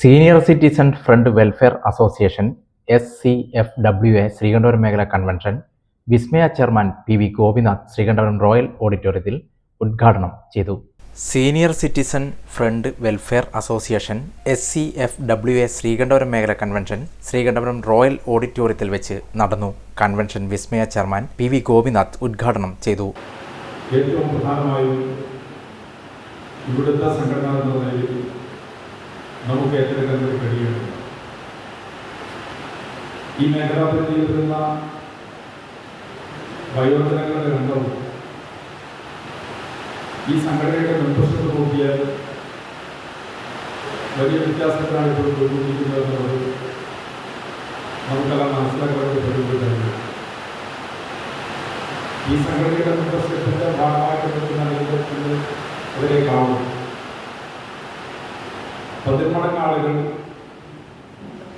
Senior citizen front welfare association S C F W A Sreekandapuram മേഖല convention Vismaya chairman P V Gopinath Sreekandapuram royal ഓഡിറ്റോറിയത്തിൽ ഉദ്ഘാടനം ചെയ്തു. Senior citizen front welfare association S C F W A Sreekandapuram മേഖല convention Sreekandapuram royal ഓഡിറ്റോറിയത്തിൽ വെച്ച് നടന്നു. Convention Vismaya chairman P V Gopinath ഉദ്ഘാടനം ചെയ്തു. ഏറ്റവും പ്രധാനമായും ഇവിടുത്തെ സംഘടന എന്ന നിലയിൽ നമുക്ക് ഏറ്റെടുക്കാൻ ഒരു കഴിയുള്ളൂ ഈ മേഖലാ പരിധിയിൽ വരുന്ന വയോജനങ്ങളുടെ രംഗവും ഈ സംഘടനയുടെ മെമ്പർഷിപ്പ് നോക്കിയാൽ വലിയ വ്യത്യാസത്തിലാണ് ഇപ്പോൾ പോയിക്കൊണ്ടിരിക്കുന്നത് നമുക്കെല്ലാം കഴിവ് കഴിയും ഈ സംഘടനയുടെ മെമ്പർഷിപ്പിന്റെ ഭാഗമായിട്ട് നിൽക്കുന്ന നിലനിൽക്കുന്നത് അവരെ ആളുകൾ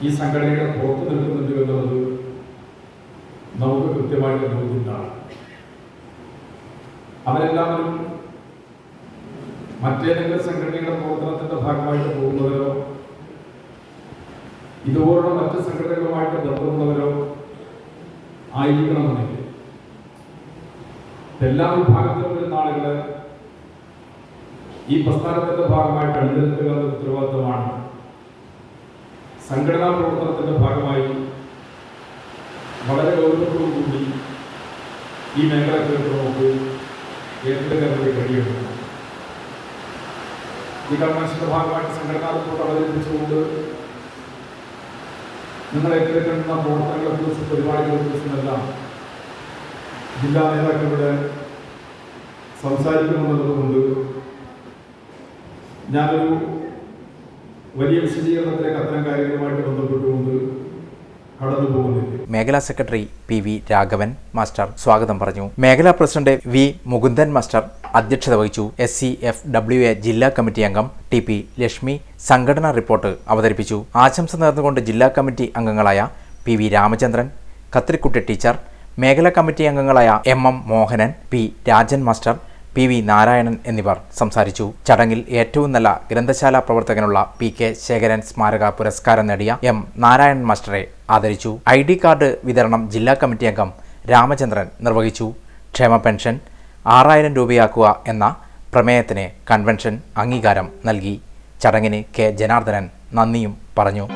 ഈ സംഘടനയുടെ പുറത്ത് നിൽക്കുന്നുണ്ട് എന്നുള്ളത് നമുക്ക് കൃത്യമായിട്ട് ബോധ്യമാണ് അവരെല്ലാവരും മറ്റേതെങ്കിലും സംഘടനയുടെ പ്രവർത്തനത്തിന്റെ ഭാഗമായിട്ട് പോകുന്നവരോ ഇതുപോലുള്ള മറ്റ് സംഘടനകളുമായിട്ട് ബന്ധമുള്ളവരോ ആയിരിക്കണമെന്നില്ല. എല്ലാ വിഭാഗത്തിലും വരുന്ന ആളുകളെ ഈ പ്രസ്ഥാനത്തിന്റെ ഭാഗമായിട്ട് അണിനിരത്തുക എന്ന ഉത്തരവാദിത്തമാണ്. സംഘടനാ പ്രവർത്തനത്തിന്റെ ഭാഗമായി വളരെ ഗൗരവത്തോടുകൂടി ഈ മേഖലയ്ക്ക് നമുക്ക് ഏറ്റെടുക്കാൻ വേണ്ടി കഴിയുന്നു ഈ കൺവെൻഷന്റെ ഭാഗമായിട്ട് സംഘടനാ റിപ്പോർട്ട് അവതരിപ്പിച്ചുകൊണ്ട് നിങ്ങൾ ഏറ്റെടുക്കേണ്ടുന്ന പ്രവർത്തനങ്ങളെ കുറിച്ച് പരിപാടികളെ കുറിച്ചുമെല്ലാം ജില്ലാ നേതാക്കളുടെ സംസാരിക്കണമെന്നുള്ളതുകൊണ്ട് ഞാനൊരു വലിയ വിശദീകരണത്തിലേക്ക് അത്തരം കാര്യങ്ങളുമായിട്ട് ബന്ധപ്പെട്ടുകൊണ്ട് മേഖലാ secretary P V Raghavan master സ്വാഗതം പറഞ്ഞു. മേഖലാ പ്രസിഡന്റ് വി മുകുന്ദൻ മാസ്റ്റർ അധ്യക്ഷത വഹിച്ചു. S C F W A ജില്ലാ കമ്മിറ്റി അംഗം ടി പി ലക്ഷ്മി സംഘടനാ റിപ്പോർട്ട് അവതരിപ്പിച്ചു. ആശംസ നേർന്നുകൊണ്ട് ജില്ലാ കമ്മിറ്റി അംഗങ്ങളായ P V Ramachandran Kathrikutty teacher മേഖലാ കമ്മിറ്റി അംഗങ്ങളായ M M Mohanan P Rajan master P V Narayanan എന്നിവർ സംസാരിച്ചു. ചടങ്ങിൽ ഏറ്റവും നല്ല ഗ്രന്ഥശാല പ്രവർത്തകനുള്ള പി കെ ശേഖരൻ സ്മാരക പുരസ്കാരം നേടിയ എം നാരായണൻ മാസ്റ്ററെ ആദരിച്ചു. ഐ ഡി കാർഡ് വിതരണം ജില്ലാ കമ്മിറ്റി അംഗം രാമചന്ദ്രൻ നിർവഹിച്ചു. ക്ഷേമ പെൻഷൻ ആറായിരം രൂപയാക്കുക എന്ന പ്രമേയത്തിന് കൺവെൻഷൻ അംഗീകാരം നൽകി. ചടങ്ങിന് കെ ജനാർദ്ദനൻ നന്ദിയും പറഞ്ഞു.